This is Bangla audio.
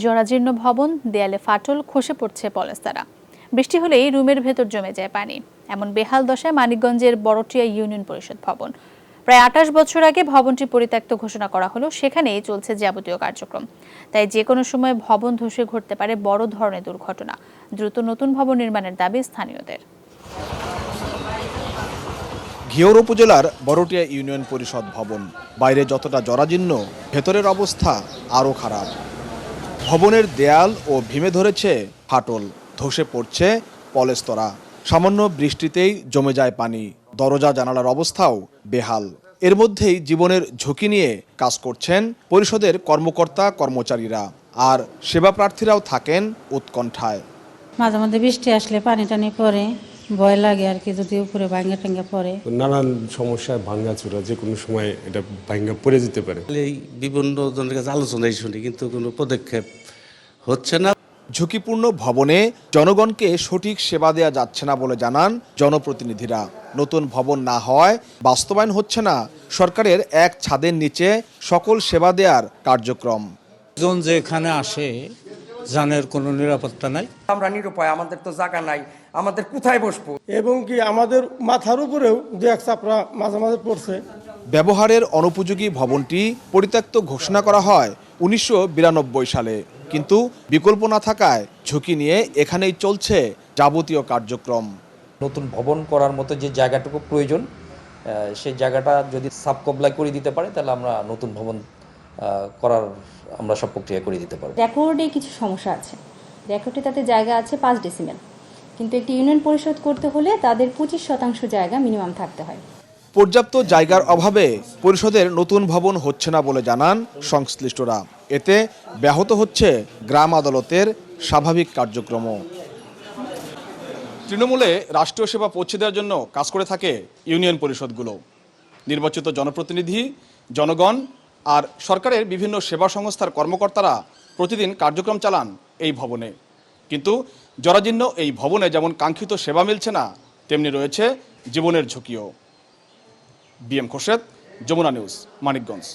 জরাজীর্ণ ভবন, দেয়ালে ফাটল, খসে পড়ছে পলেস্তারা বৃষ্টি হলেই রুমের ভেতর জমে যায় পানি। এমন বেহাল দশায় মানিকগঞ্জের বড়টিয়া ইউনিয়ন পরিষদ ভবন। প্রায় আঠাশ বছর আগে ভবনটি পরিত্যক্ত ঘোষণা করা হলো, সেখানেই চলছে যাবতীয় কার্যক্রম। তাই যে কোনো সময় ভবন ধসে ঘটতে পারে বড় ধরনের দুর্ঘটনা। দ্রুত নতুন ভবন নির্মাণের দাবি স্থানীয়দের। ঘিওর উপজেলার বড়টিয়া ইউনিয়ন পরিষদ ভবন। বাইরে যতটা জরাজীর্ণ, ভেতরের অবস্থা আরও খারাপ। ভবনের দেয়াল ও ভীমে ধরেছে ফাটল। ধসে পড়ছে পলেস্তরা। সামান্য বৃষ্টিতেই জমে যায় পানি। দরজা, জানালার অবস্থাও বেহাল। এর মধ্যেই জীবনের ঝুঁকি নিয়ে কাজ করছেন পরিষদের কর্মকর্তা, কর্মচারীরা। আর সেবা প্রার্থীরাও থাকেন উৎকণ্ঠায়। মাঝে মাঝে বৃষ্টি আসলে পানি টানি পড়ে। ভয় লাগে আর কি যদি উপরে ভাঙ্গা টাঙ্গা পড়ে। নানান সমস্যায় ভাঙ্গাচুরা যে কোনো সময় এটা ভাঙ্গা পড়ে যেতে পারে। এই বিভিন্ন জনের কাছে আলোচনাই শুনি কিন্তু কোনো পদক্ষেপ হচ্ছে না। ঝুঁকিপূর্ণ ভবনে জনগণকে সঠিক সেবা দেওয়া যাচ্ছে না বলে জানান জনপ্রতিনিধিরা। নতুন ভবন না হওয়ায় বাস্তবায়ন হচ্ছে না সরকারের এক ছাদের নিচে সকল সেবা দেওয়ার কার্যক্রম। জন যেখানে আসে জানের কোনো নিরাপত্তা নাই। আমরা নিরুপায় আমাদের তো জায়গা নাই আমাদের কোথায় বসবো? এবং কি আমাদের মাথার উপরেও দু এক চাপড়া মাঝে মাঝে পড়ছে। ব্যবহারের অনুপযোগী ভবনটি পরিত্যক্ত ঘোষণা করা হয় উনিশশো বিরানব্বই সালে। কিন্তু বিকল্প না থাকায় ঝুঁকি নিয়ে এখানেই চলছে যাবতীয় কার্যক্রম। নতুন ভবন করার মতো যে জায়গাটুকু প্রয়োজন সেই জায়গাটা যদি সাব কবলাই করে দিতে পারে তাহলে আমরা নতুন ভবন করার আমরা সব প্রক্রিয়া করে দিতে পারব। রেকর্ডে কিছু সমস্যা আছে। রেকর্ডে তাতে জায়গা আছে পাঁচ ডেসিমেল কিন্তু একটি ইউনিয়ন পরিষদ করতে হলে তাদের পঁচিশ শতাংশ জায়গা মিনিমাম থাকতে হয়। পর্যাপ্ত জায়গার অভাবে পরিষদের নতুন ভবন হচ্ছে না বলে জানান সংশ্লিষ্টরা। এতে ব্যাহত হচ্ছে গ্রাম আদালতের স্বাভাবিক কার্যক্রমও। তৃণমূলে রাষ্ট্রীয় সেবা পৌঁছে দেওয়ার জন্য কাজ করে থাকে ইউনিয়ন পরিষদগুলো। নির্বাচিত জনপ্রতিনিধি জনগণ আর সরকারের বিভিন্ন সেবা সংস্থার কর্মকর্তারা প্রতিদিন কার্যক্রম চালান এই ভবনে। কিন্তু জরাজীর্ণ এই ভবনে যেমন কাঙ্ক্ষিত সেবা মিলছে না, তেমনি রয়েছে জীবনের ঝুঁকিও। BM Khorshed, Jamuna news, Manikganj.